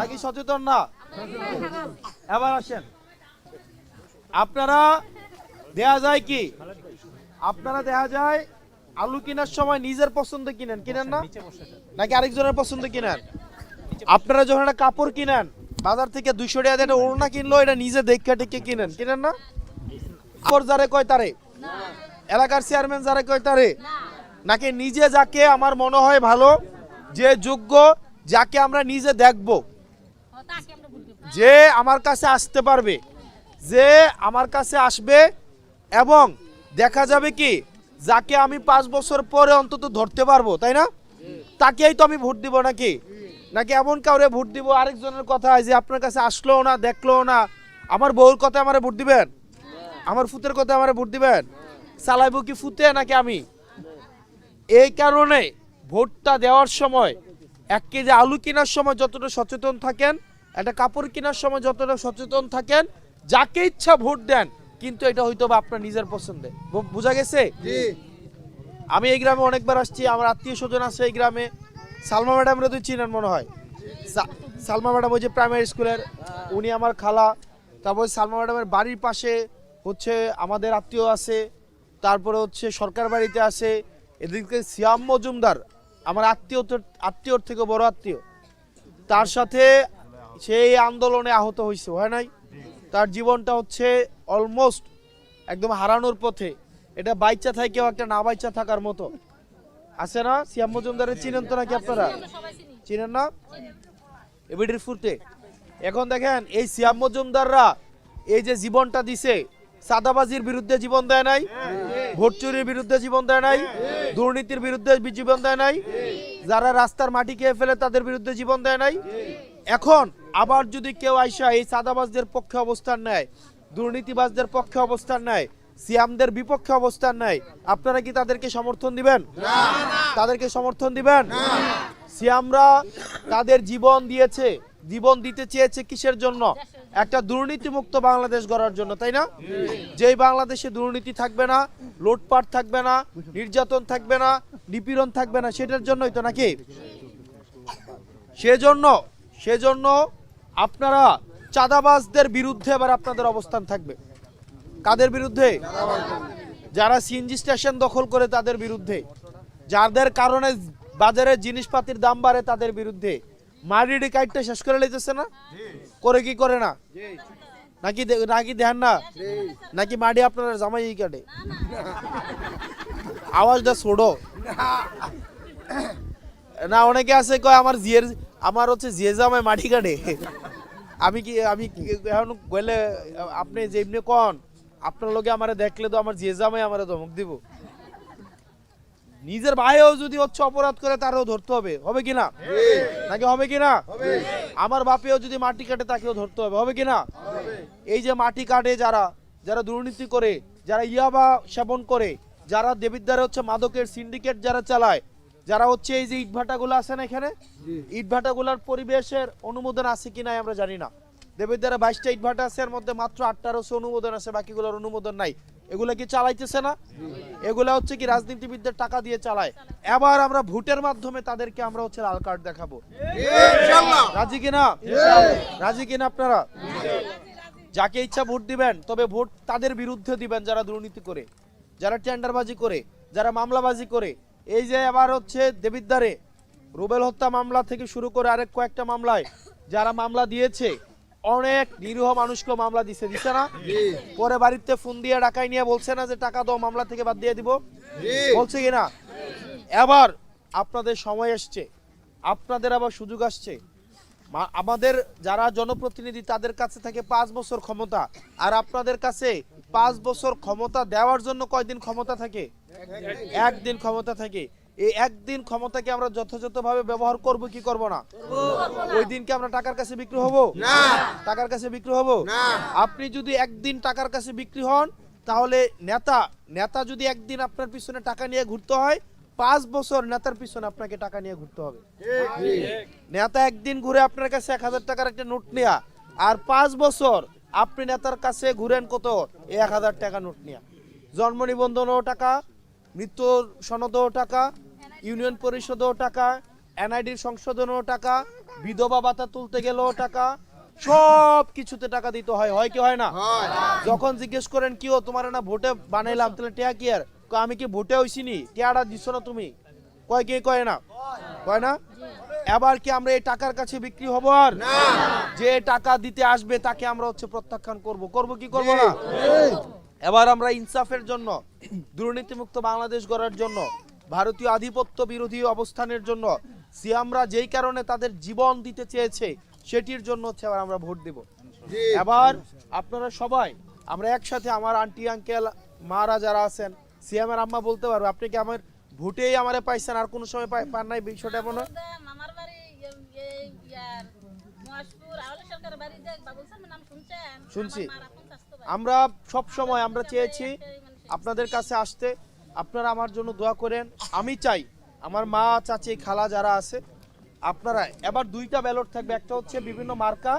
নাকি সচেতন না? এবার আসেন। আপনারা দেয়া যায় কি? আপনারা যায় আলু কেনার সময় নিজের পছন্দ কিনেন। কিনেন না? নাকি আরেকজনের পছন্দ কিনেন? আপনারা যখন একটা কাপড় কিনেন, বাজার থেকে দুইশো টাকা একটা ওড়না কিনলো, এটা নিজে দেখে টেকে কিনেন। কিনেন না? কাপড় যারে কয় তারে? এলাকার চেয়ারম্যান যারে কয় তারে? নাকি নিজে যাকে আমার মনে হয় ভালো, যে যোগ্য, যাকে আমরা নিজে দেখব? যে আমার কাছে আসতে পারবে, যে আমার কাছে আসবে এবং দেখা যাবে কি, যাকে আমি পাঁচ বছর পরে অন্তত ধরতে পারব, তাই না? তাকেই তো আমি ভোট দিব নাকি? নাকি এমন কাউরে ভোট দিব, আরেকজনের কথা যে আপনার কাছে আসলো না, দেখল না, আমার বউর কথা আমারে ভোট দিবেন? আমার ফুতের কথা আমারে ভোট দিবেন? চালাইবো কি ফুতে নাকি আমি? এই কারণে ভোটটা দেওয়ার সময়, এক কেজি আলু কেনার সময় যতটা সচেতন থাকেন একটা কাপড় কেনার সময় যতটা সচেতন থাকেন যাকে ইচ্ছা ভোট দেন কিন্তু এটা হয়তো বা আপনার নিজের পছন্দে। বোঝা গেছে? আমি এই গ্রামে অনেকবার আসছি আমার আত্মীয় স্বজন আছে এই গ্রামে। সালমা ম্যাডামরা তুই চিনেন মনে হয়? সালমা ম্যাডাম ওই যে প্রাইমারি স্কুলের উনি আমার খালা। তারপর সালমা ম্যাডামের বাড়ির পাশে হচ্ছে আমাদের আত্মীয় আছে তারপরে হচ্ছে সরকার বাড়িতে আছে এদিকে সিয়াম মজুমদার আমার আত্মীয় আত্মীয়র থেকে বড় আত্মীয়। তার সাথে সেই আন্দোলনে আহত হয়েছে হয় নাই? তার জীবনটা হচ্ছে অলমোস্ট একদম হারানোর পথে। এটা বাইচা থাকেও একটা না বাইচা থাকার মতো। আছে না? সিয়াম মজুমদারের চিনেন তো নাকি আপনারা? চিনেন না? এবিডির ফুটে। এখন দেখেন এই সিয়াম মজুমদাররা এই যে জীবনটা দিছে সাদাবাজির বিরুদ্ধে জীবন দেয় নাই ভোট চুরির বিরুদ্ধে জীবন দেয় নাই দুর্নীতির বিরুদ্ধে জীবন দেয় নাই যারা রাস্তার মাটি খেয়ে ফেলে তাদের বিরুদ্ধে জীবন দেয় নাই। এখন আবার যদি কেউ আইসা এই সাদাবাজদের পক্ষে অবস্থান নেয় দুর্নীতিবাজদের পক্ষে অবস্থান নেয় সিয়ামদের বিপক্ষে অবস্থান নেয় আপনারা কি তাদেরকে সমর্থন দিবেন? তাদেরকে সমর্থন দিবেন? সিয়ামরা তাদের জীবন দিয়েছে জীবন দিতে চেয়েছে কিসের জন্য? একটা দুর্নীতিমুক্ত বাংলাদেশ গড়ার জন্য তাই না? যেই বাংলাদেশে দুর্নীতি থাকবে না লুটপাট থাকবে না নির্যাতন থাকবে না নিপীড়ন থাকবে না সেটার জন্যই তো নাকি? সেজন্য সেজন্য আপনারা চাঁদাবাজদের বিরুদ্ধে এবার আপনাদের অবস্থান থাকবে। কাদের বিরুদ্ধে? যারা সিএনজি স্টেশন দখল করে তাদের বিরুদ্ধে। যাদের কারণে বাজারে জিনিসপাতির দাম বাড়ে তাদের বিরুদ্ধে। মারিডি কাইটটা শেষ করে লেগেছে না? করে কি করে না? নাকি নাকি দেন না? নাকি মাডি আপনারা জামাই কাটে আওয়াজটা ছোড়ো না, অনেকে আছে কয়, আমার জিয়ের আমার হচ্ছে জিয়ে জামাই মাটি কাটে। আমি কি, আমি কি- এখন গেলে, আপনি যেমনি কন, আপনার লোকে আমারে দেখলে তো আমার জিয়ে জামাই আমারে ধমক দিব। নিজের ভাইও যদি হচ্ছে অপরাধ করে, তারও ধরতে হবে। হবে কিনা নাকি হবে কিনা আমার বাপেও যদি মাটি কাটে, তাকেও ধরতে হবে। হবে কিনা এই যে মাটি কাটে যারা যারা দুর্নীতি করে, যারা ইয়াবা সেবন করে, যারা দেবিদ্বারে হচ্ছে মাদকের সিন্ডিকেট যারা চালায় যারা হচ্ছে এই যে ইটভাটাগুলো আছে না এখানে ইটভাটাগুলোর পরিবেশের অনুমোদন আছে কি নাই আমরা জানি না। দেবিদ্বারে বাইশটা ইটভাটা আছে এর মধ্যে মাত্র আটটার হচ্ছে অনুমোদন আছে বাকিগুলোর অনুমোদন নাই। এগুলা কি চালাইতেছে না? এগুলা হচ্ছে কি রাজনীতিবিদদের টাকা দিয়ে চালায়। এবার আমরা ভোটের মাধ্যমে তাদেরকে আমরা হচ্ছে লাল কার্ড দেখাবো। রাজি কিনা? রাজি কিনা আপনারা? যাকে ইচ্ছা ভোট দিবেন তবে ভোট তাদের বিরুদ্ধে দিবেন যারা দুর্নীতি করে যারা টেন্ডারবাজি করে যারা মামলাবাজি করে এই যে আবার হচ্ছে দেবিদ্বারে রুবেল হত্যা মামলা থেকে শুরু করে আরেক কয়েকটা মামলায় যারা মামলা দিয়েছে অনেক নিরীহ মানুষকে মামলা দিছে দিছে না? পরে বাড়িতে ফোন দিয়ে ডাকাই নিয়ে বলছে না যে টাকা দাও মামলা থেকে বাদ দিয়ে দিব। বলছে কিনা এবার আপনাদের সময় এসছে আপনাদের আবার সুযোগ আসছে। আমাদের যারা জনপ্রতিনিধি তাদের কাছে থাকে পাঁচ বছর ক্ষমতা আর আপনাদের কাছে পাঁচ বছর ক্ষমতা দেওয়ার জন্য কয়দিন ক্ষমতা থাকে? একদিন ক্ষমতা থাকে এই একদিন ক্ষমতাকে আমরা যথাযথভাবে ব্যবহার করব কি করব না? ওই দিনকে আমরা টাকার কাছে বিক্রি হব? টাকার কাছে বিক্রি হব? আপনি যদি একদিন টাকার কাছে বিক্রি হন তাহলে নেতা নেতা যদি একদিন আপনার পিছনে টাকা নিয়ে ঘুরতে হয় পাঁচ বছর নেতার পিছনে আপনাকে টাকা নিয়ে ঘুরতে হবে। নেতা একদিন ঘুরে আপনার কাছে এক হাজার টাকার একটা নোট নেয়া আর পাঁচ বছর আপনি নেতার কাছে ঘুরেন কত? এক হাজার টাকা নোট নেয়া। জন্ম নিবন্ধনও টাকা মৃত্যু সনদও টাকা ইউনিয়ন পরিষদও টাকা এনআইডির সংশোধনও টাকা বিধবা ভাতা তুলতে গেলেও টাকা সব কিছুতে টাকা দিতে হয়। হয় কি হয় না? যখন জিজ্ঞেস করেন কি ও তোমার না ভোটে বানাইলাম তাহলে টিয়া কি আর? আমি কি ভোটে হইছিনি? টিয়াটা দিচ্ছ না তুমি? কয় কে কয় না? কয় না? এবার কি আমরা এই টাকার কাছে বিক্রি হব আর? যে টাকা দিতে আসবে তাকে আমরা হচ্ছে প্রত্যাখ্যান করব। করব কি করব না? এবার আমরা ইনসাফের জন্য দুর্নীতিমুক্ত বাংলাদেশ গড়ার জন্য ভারতীয় আধিপত্য বিরোধী অবস্থানের জন্য সিয়ামরা যেই কারণে তাদের জীবন দিতে চেয়েছে সেটির জন্য হচ্ছে আবার আমরা ভোট দেব এবার আপনারা সবাই আমরা একসাথে আমার আন্টি আঙ্কেল মারা যারা আছেন সিয়ামের আম্মা বলতে পারবে আপনি কি আমার ভোটেই আমারে পাইছেন আর কোনো সময় পাই- পান নাই বিষয়টা এমন হয়? শুনছি। আমার সব সময় আমরা চেয়েছি আপনাদের কাছে আসতে আপনারা আমার জন্য দোয়া করেন। আমি চাই আমার মা চাচি খালা যারা আছে আপনারা এবার দুইটা ব্যালট থাকবে একটা হচ্ছে বিভিন্ন মার্কা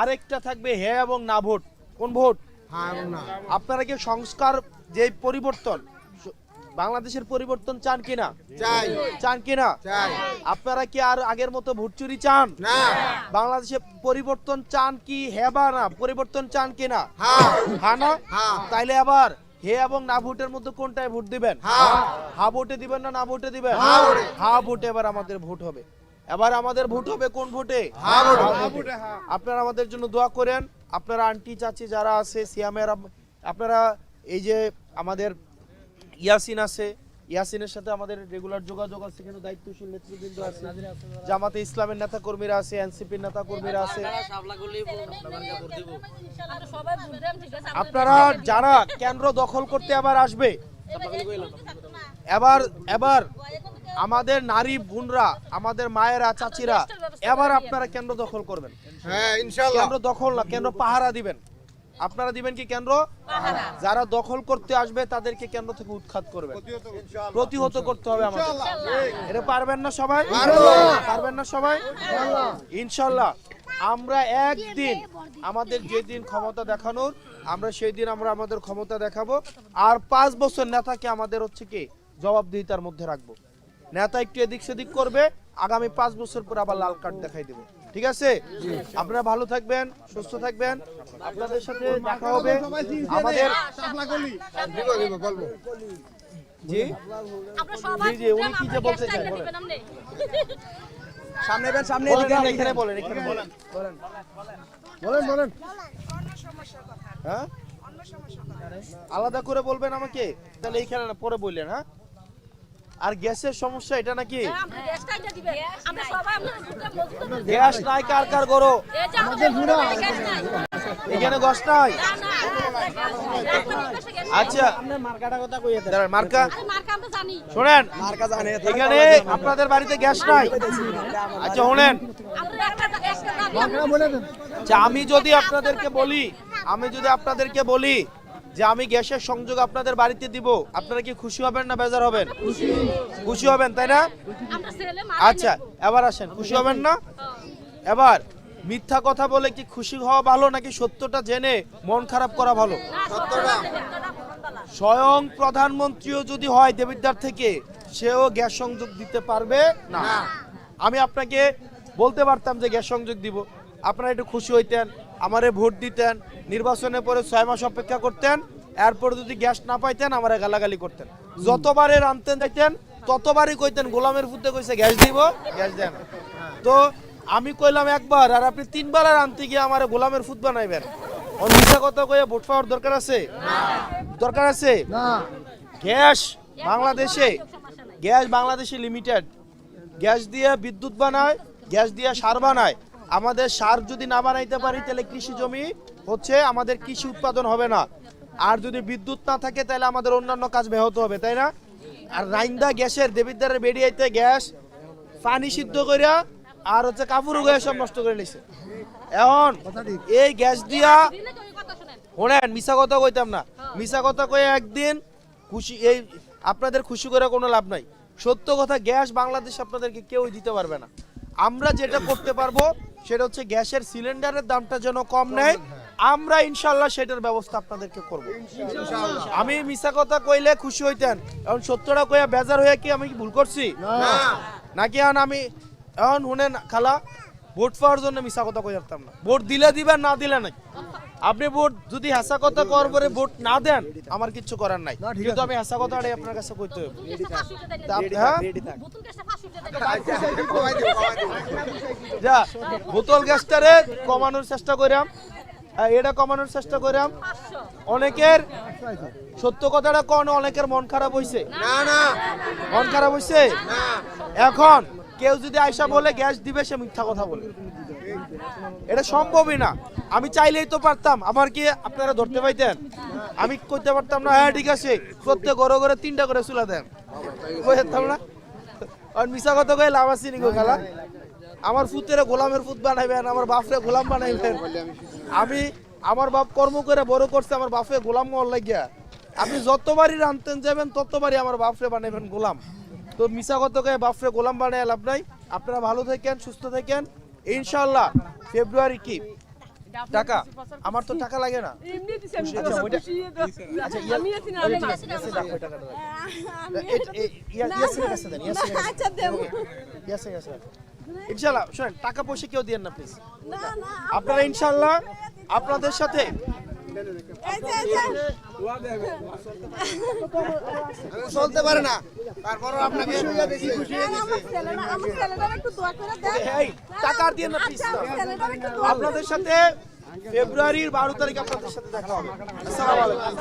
আরেকটা থাকবে হ্যাঁ এবং না ভোট। কোন ভোট? আপনারা কি সংস্কার যে পরিবর্তন বাংলাদেশের পরিবর্তন চান কিনা? চাই। চান কিনা? চাই। আপনারা কি আর আগের মতো ভোট চুরি চান? না। বাংলাদেশে পরিবর্তন চান কি হ্যাঁ বা না? পরিবর্তন চান কিনা? হ্যাঁ হ্যাঁ না? হ্যাঁ। তাইলে আবার হে এবং না ভোটের মধ্যে কোনটায় ভোট দিবেন? হ্যাঁ। হা ভোটে দিবেন না না ভোটে দিবেন? হ্যাঁ ভোটে। হা ভোটে এবার আমাদের ভোট হবে। এবার আমাদের ভোট হবে কোন ভোটে? হ্যাঁ ভোটে। হা ভোটে। আপনারা আমাদের জন্য দোয়া করেন। আপনারা আন্টি চাচি যারা আছে সিয়ামের আপনারা এই যে আমাদের ইয়াসিন আছে। ইয়াসিনের সাথে আমাদের রেগুলার যোগাযোগ আছে কিন্তু দায়িত্বশীল নেতৃবৃন্দ আছে। জামাতে ইসলামের নেতা কর্মীরা আছে এনসিপির নেতা কর্মীরা আছে। আপনারা যারা কেন্দ্র দখল করতে আবার আসবে এবার এবার আমাদের নারী বোনরা আমাদের মায়েরা চাচিরা এবার আপনারা কেন্দ্র দখল করবেন। হ্যাঁ ইনশাআল্লাহ কেন্দ্র দখল না কেন্দ্র পাহারা দিবেন। আপনারা দিবেন কি কেন্দ্র? যারা দখল করতে আসবে তাদেরকে কেন্দ্র থেকে উৎখাত করবেন। প্রতিহত করতে হবে। আমাদের। এটা পারবেন না সবাই? পারবেন। না সবাই? ইনশাল্লাহ আমরা একদিন আমাদের যেদিন ক্ষমতা দেখানোর আমরা সেই দিন আমরা আমাদের ক্ষমতা দেখাবো। আর পাঁচ বছর নেতাকে আমাদের হচ্ছে কি জবাবদিহিতার মধ্যে রাখব। নেতা একটু এদিক সেদিক করবে আগামী পাঁচ বছর পর আবার লাল কার্ড দেখাই দেবো। ঠিক আছে? আপনারা ভালো থাকবেন সুস্থ থাকবেন। আপনাদের সাথে দেখা হবে আমাদের জি? জি, জি, উনি কি যে বলতে চান, বলেন। সামনে বেন সামনে বলেন, এখানে বলেন এখানে বলেন। বলেন বলেন। বলেন হ্যাঁ? আলাদা করে বলবেন আমাকে? তাহলে এইখানে পরে বললেন হ্যাঁ? আর গ্যাসের সমস্যা এটা নাকি? না গ্যাস নাই কার কার করো এখানে গ্যাস নাই। না না আচ্ছা। মার্কা। আরে মার্কা আমরা জানি। শোনেন এখানে আপনাদের বাড়িতে গ্যাস নাই? আচ্ছা শোনেন। যে আমি যদি আপনাদেরকে বলি আমি যদি আপনাদেরকে বলি যে আমি গ্যাসের সংযোগ আপনাদের বাড়িতে দিব আপনারা কি খুশি হবেন না বেজার হবেন? খুশি। হবেন তাই না? আচ্ছা এবার আসেন খুশি হবেন না? এবার মিথ্যা কথা বলে কি খুশি হওয়া ভালো নাকি সত্যটা জেনে মন খারাপ করা ভালো? স্বয়ং প্রধানমন্ত্রীও যদি হয় দেবিদ্বার থেকে সেও গ্যাস সংযোগ দিতে পারবে না। আমি আপনাকে বলতে পারতাম যে গ্যাস সংযোগ দিব। আপনারা একটু খুশি হইতেন। আমারে ভোট দিতেন নির্বাচনের পরে ছয় মাস অপেক্ষা করতেন এরপর যদি গ্যাস না পাইতেন আমারে গালাগালি করতেন। যতবারে রানতেন যাইতেন ততবারই কইতেন গোলামের ফুটে কইছে গ্যাস দিব গ্যাস দেন। তো আমি কইলাম একবার আর আপনি তিনবার আর আনতে গিয়ে আমার গোলামের ফুট বানাইবেন। ওর কথা কয়ে ভোট পাওয়ার দরকার আছে? দরকার আছে? গ্যাস বাংলাদেশে গ্যাস বাংলাদেশে লিমিটেড গ্যাস দিয়ে বিদ্যুৎ বানায় গ্যাস দিয়ে সার বানায়। আমাদের সার যদি না বানাইতে পারি, তাহলে কৃষি জমি হচ্ছে আমাদের কৃষি উৎপাদন হবে না। আর যদি বিদ্যুৎ না থাকে, তাহলে আমাদের অন্যান্য কাজ ব্যাহত হবে, তাই না? আর রাইন্দা গ্যাসের দেবিদ্বারের বেরিয়াইতে গ্যাস পানি সিদ্ধ করিয়া আর হচ্ছে কাপড় উগায় সব নষ্ট করে নিছে। এখন এই গ্যাস দিয়া শোনেন মিশা কথা কইতাম না। মিশা কথা কয়ে একদিন খুশি এই আপনাদের খুশি করে কোনো লাভ নাই। সত্য কথা, গ্যাস বাংলাদেশ আপনাদেরকে কেউই দিতে পারবে না। আমরা যেটা করতে পারব সেটা হচ্ছে গ্যাসের সিলিন্ডারের দামটা যেন কম নেয়। আমরা ইনশাল্লাহ সেটার ব্যবস্থা আপনাদেরকে করব। আমি মিশা কথা কইলে খুশি হইতেন। এখন সত্যটা কইয়া বেজার হয়ে কি আমি কি ভুল করছি? নাকি এখন আমি এখন হুনেন খালা ভোট পাওয়ার জন্য মিশা কথা কই পারতাম না। ভোট দিলে দিবেন না দিলে নাই। আপনি ভোট যদি হাসা কথা করার পরে ভোট না দেন আমার কিচ্ছু করার নাই। কিন্তু আমি হাসা কথাটাই আপনার কাছে কইতে হবে হ্যাঁ। যা বোতল গ্যাসটারে কমানোর চেষ্টা করাম হ্যাঁ, এটা কমানোর চেষ্টা করাম পাঁচশো। অনেকের সত্য কথাটা কোন অনেকের মন খারাপ হইছে। না না। মন খারাপ হইছে? না। এখন কেউ যদি আয়সা বলে গ্যাস দিবে সে মিথ্যা কথা বলে। এটা সম্ভবই না। আমি চাইলেই তো পারতাম। আমার কি আপনারা ধরতে পাইতেন? আমি করতে পারতাম না হ্যাঁ ঠিক আছে। প্রত্যেক ঘরে ঘরে তিনটা করে চুলা দেন। বুঝতাম না? আর মিশা কথা কয়ে লাভ আছে নি খেলা? আমার ফুতের গোলামের ফুত বানাইবেন, আমার বাপরে গোলাম বানাইবেন। আমি আমার বাপ কর্ম করে বড় করছে, আমার বাপে গোলাম মহল লাগিয়া। আপনি যতবারই রানতেন যাবেন, ততবারই আমার বাপরে বানাইবেন গোলাম। তো মিশা কত কয়ে বাপরে গোলাম বানাই লাভ নাই। আপনারা ভালো থাকেন, সুস্থ থাকেন। ইনশাল্লাহ ফেব্রুয়ারি কি? টাকা? আমার তো টাকা লাগে না। আচ্ছা, আচ্ছা। ইনশাল্লাহ শোনেন টাকা পয়সা কেউ দিয়ে না প্লিজ। আপনারা ইনশাল্লাহ আপনাদের সাথে চলতে পারে না। আপনাকে আর না আপনাদের সাথে ফেব্রুয়ারির বারো তারিখ আপনাদের সাথে দেখা হবে। আসসালামু আলাইকুম।